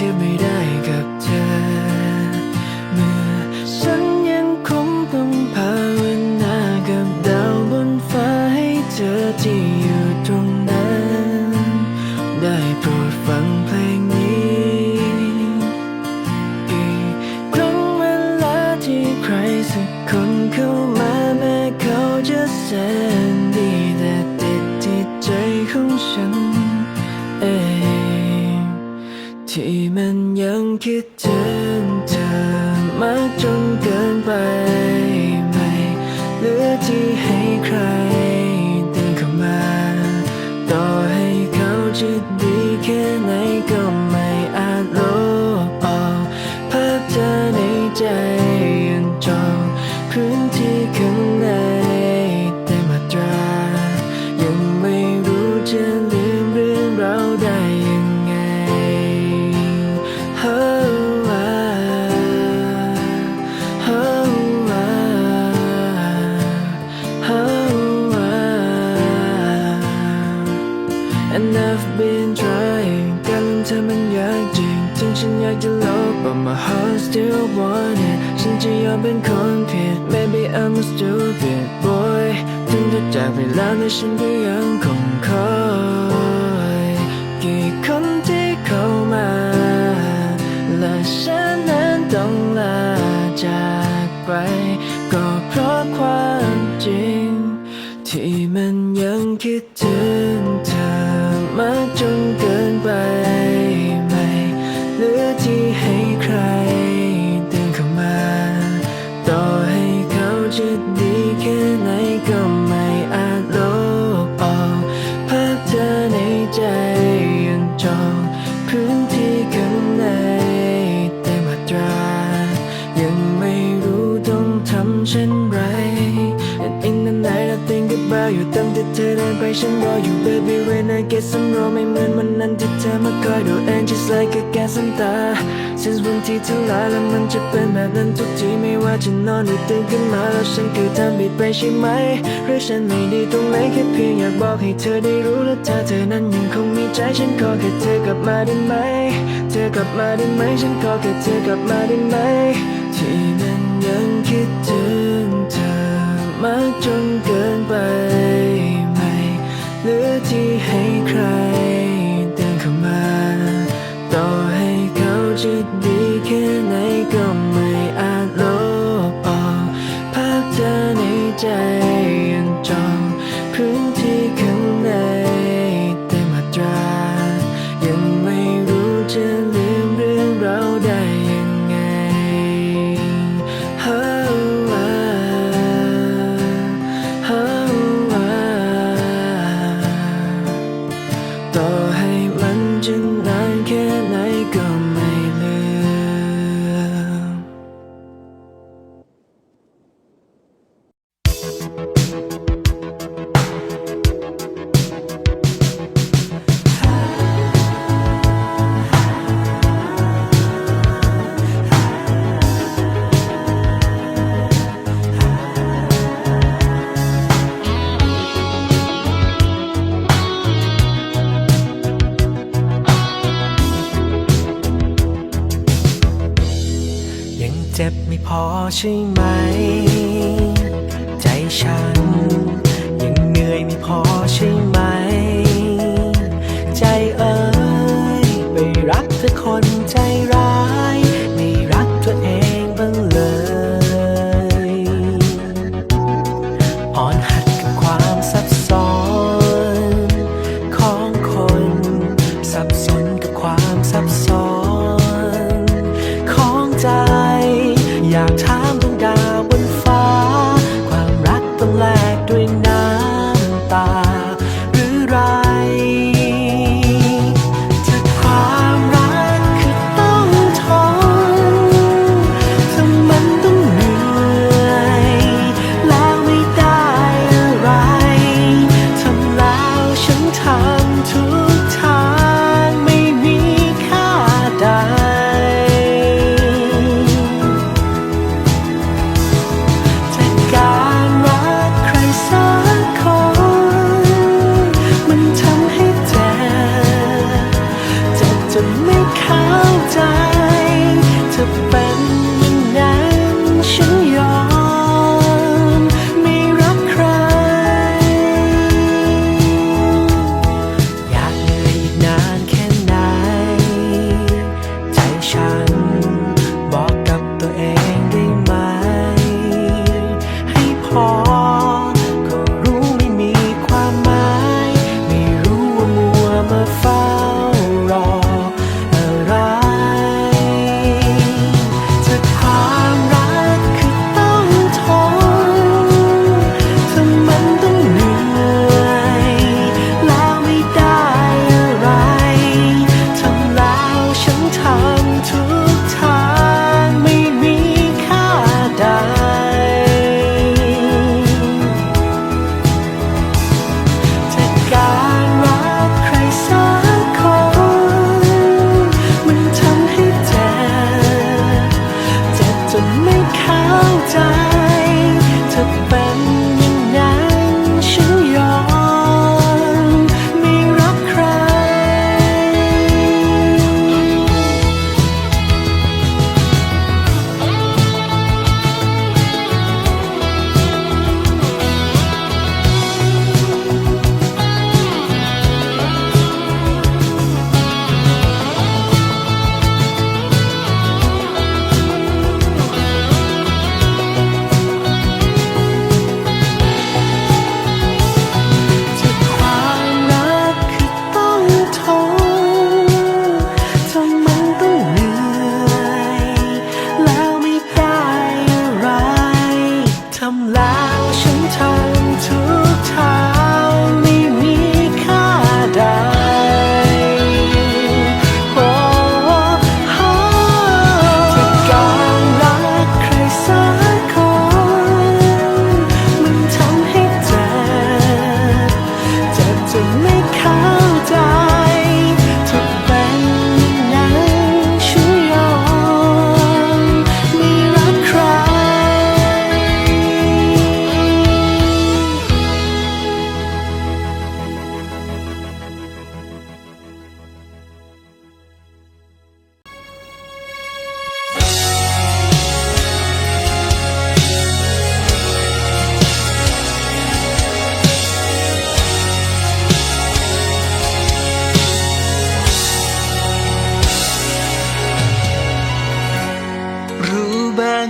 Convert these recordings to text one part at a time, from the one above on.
ทียบไม่ได้กับเธอ เมื่อฉันยังคงต้องภาวนากับดาวบนฟ้าให้เธอที่อยู่ตรงนั้น ได้โปรดฟังเพลงนี้ อีกครั้งเวลาที่ใครสักคนเข้ามาแม้เขาจะแสนดีแต่ติดที่ใจของฉัน เอง ที่มันยังคิดถึงเธอมากจนเกินไป ถึงฉันอยากจะลบ but my heart still want it ฉันจะยอมเป็นคนผิด maybe I'm a stupid boy ถึงจะจากไปแล้วแต่ฉันก็ยังคงคอย เธอเดินไปฉันรออยู่ baby when I get some raw ไม่เหมือนวันนั้นที่เธอมาคอยดู and just like a gas น้ำตา since วันที่เธอลาแล้วมันจะเป็นแบบนั้นทุกทีไม่ว่าจะนอนหรือตื่นขึ้นมาแล้วฉันคือทำผิดไปใช่ไหมหรือฉันไม่ดีตรงไหนแค่เพียงอยากบอกให้เธอได้รู้และถ้าเธอนั้นยังคงมีใจฉันขอแค่เธอกลับมาได้ไหม เธอกลับมาได้ไหมฉันขอแค่เธอกลับมาได้ไหม ที่มันยังคิดถึงเธอมากจนเกินไป ใช่ไหม ใจฉัน ยังเหนื่อยไม่พอใช่ไหม ใจเอ๋ยไปรักเธอคนใจร้ายไม่รักตัวเองบ้างเลยอ่อนห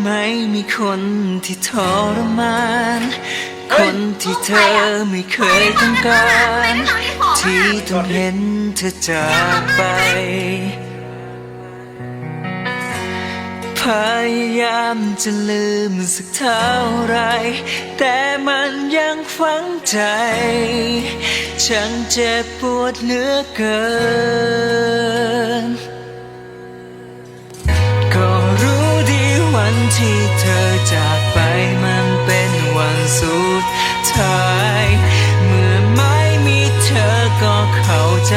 ไหมมีคนที่ทรมาน คนที่เธอไม่เคยต้องการ ที่ต้องเห็นเธอจากไป พยายามจะลืมสักเท่าไร แต่มันยังฝังใจ ช่างเจ็บปวดเหลือเกิน จากไปมันเป็นวันสุดท้าย เมื่อไม่มีเธอก็เข้าใจ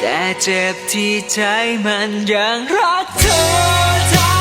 แต่เจ็บที่ใจมันยังรักเธอ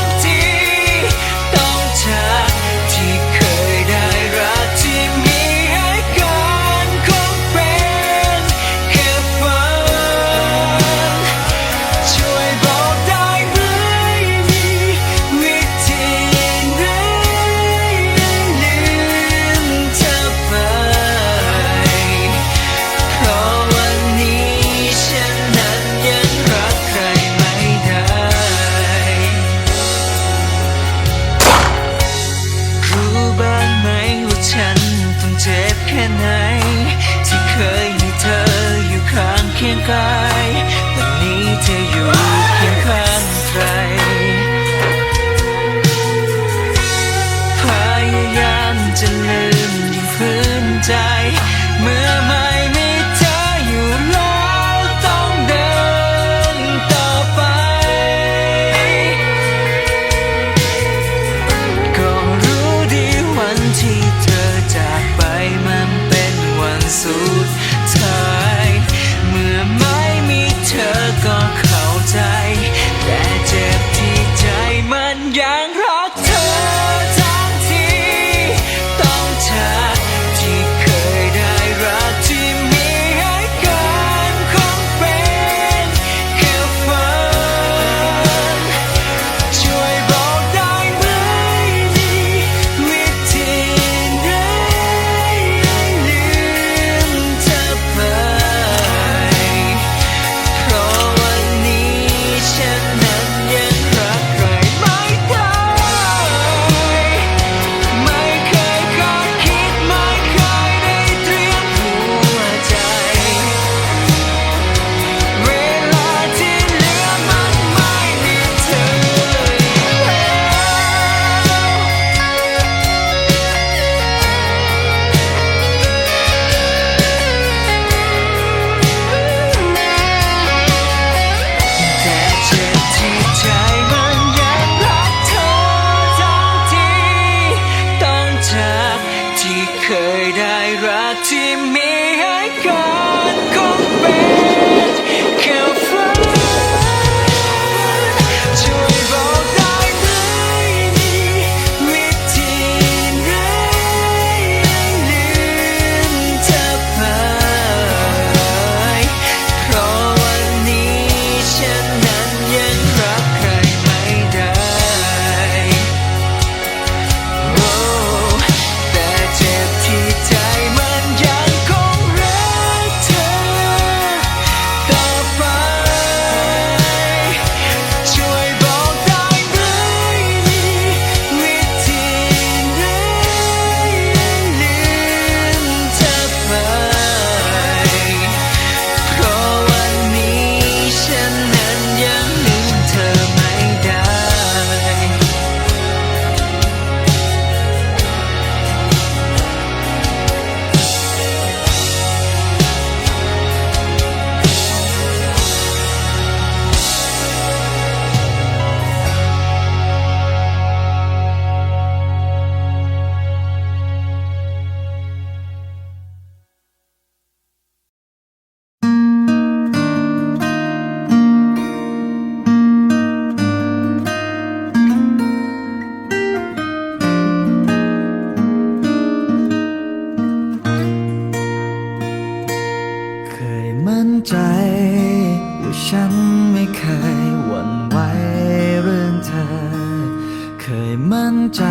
เคยมั่นใจ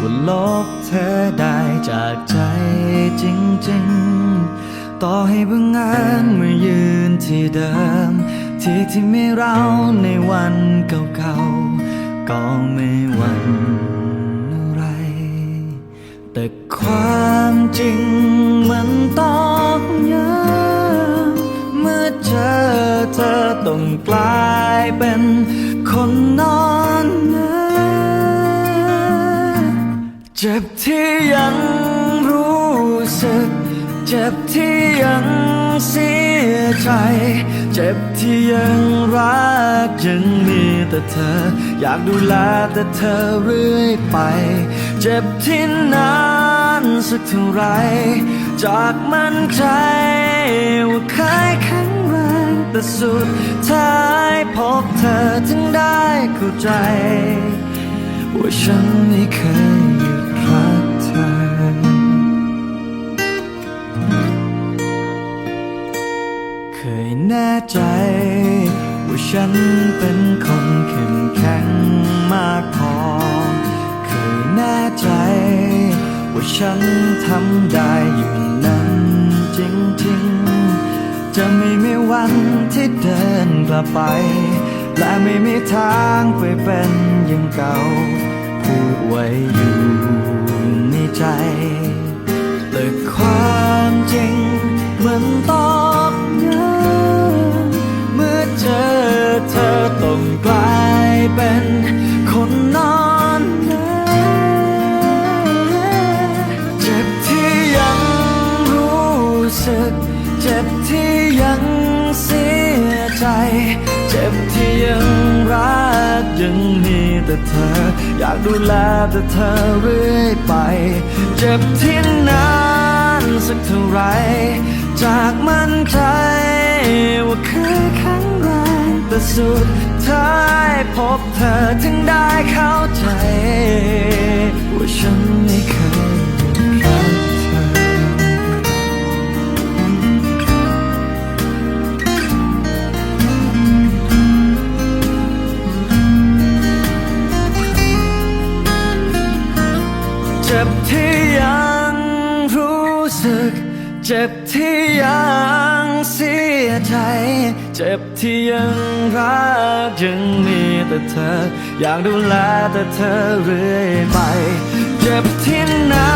ว่าลบเธอได้จากใจจริงๆ ต่อให้บังเอิญเมื่ยืนที่เดิม ที่ที่ไม่เราในวันเก่าๆ ก็ไม่วันไร แต่ความจริงมันต้องย้ำเมื่อเจอเธอต้องกลายเป็นคนนอก จ็บที่ยังรู้สึก เจ็บที่ยังเสียใจ เจ็บที่ยังรักยังมีแต่เธอ อยากดูแลแต่เธอเรื่อยไป เจ็บที่นานสักเท่าไร จากมันใจว่าเคยแข็งแรงแต่สุดท้ายพบเธอถึงได้เข้าใจ ว่าฉันไม่เคย ฉันเป็นคนเข้มแข็งมากพอเคยแน่ใจ ว่าฉันทำได้อยู่นั้นจริงๆ จะไม่มีวันที่เดินกลับไป และไม่มีทางไปเป็นอย่างเก่า พูดไว้อยู่ในใจแต่ความจริงเหมันตอก ต้องกลายเป็นคนนอนเนเจ็บที่ยังรู้สึก เจ็บที่ยังเสียใจ เจ็บที่ยังรักยังมีแต่เธอ อยากดูแลแต่เธอเรื่อยไป เจ็บที่นานสักเท่าไร จากมันใจว่าเคยแข็งแรง แต่สุดท้ายพบเธอถึงได้เข้าใจ ว่าฉันไม่เคยหยุดรักเธอ เจ็บที่ยังรู้สึก เจ็บที่ยังเสีย ใจเจ็บที่ยังรักยังมีแต่เธอ อยากดูแลแต่เธอเรื่อยไป เจ็บที่นา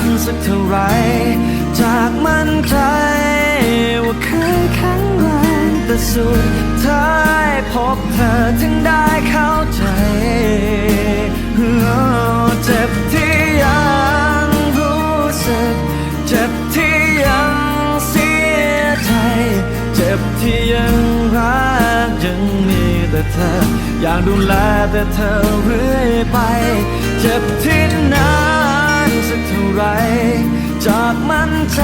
นสักเท่าไร จากมันใจว่าเคยแข็งแรงแต่สุดท้ายพบเธอถึงได้เข้าใจเจ็บที่ยังรู้สึก เจ็บที่ยัง ที่ยังรักยังมีแต่เธอ อยากดูแลแต่เธอเรื่อยไป เจ็บที่นานสักเท่าไร จากมั่นใจ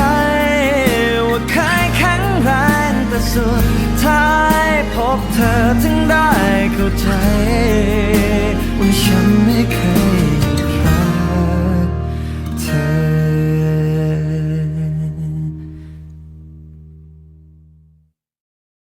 ว่าเคยแข็งแรงแต่สุดท้ายพบเธอถึงได้เข้าใจว่าฉันไม่เคย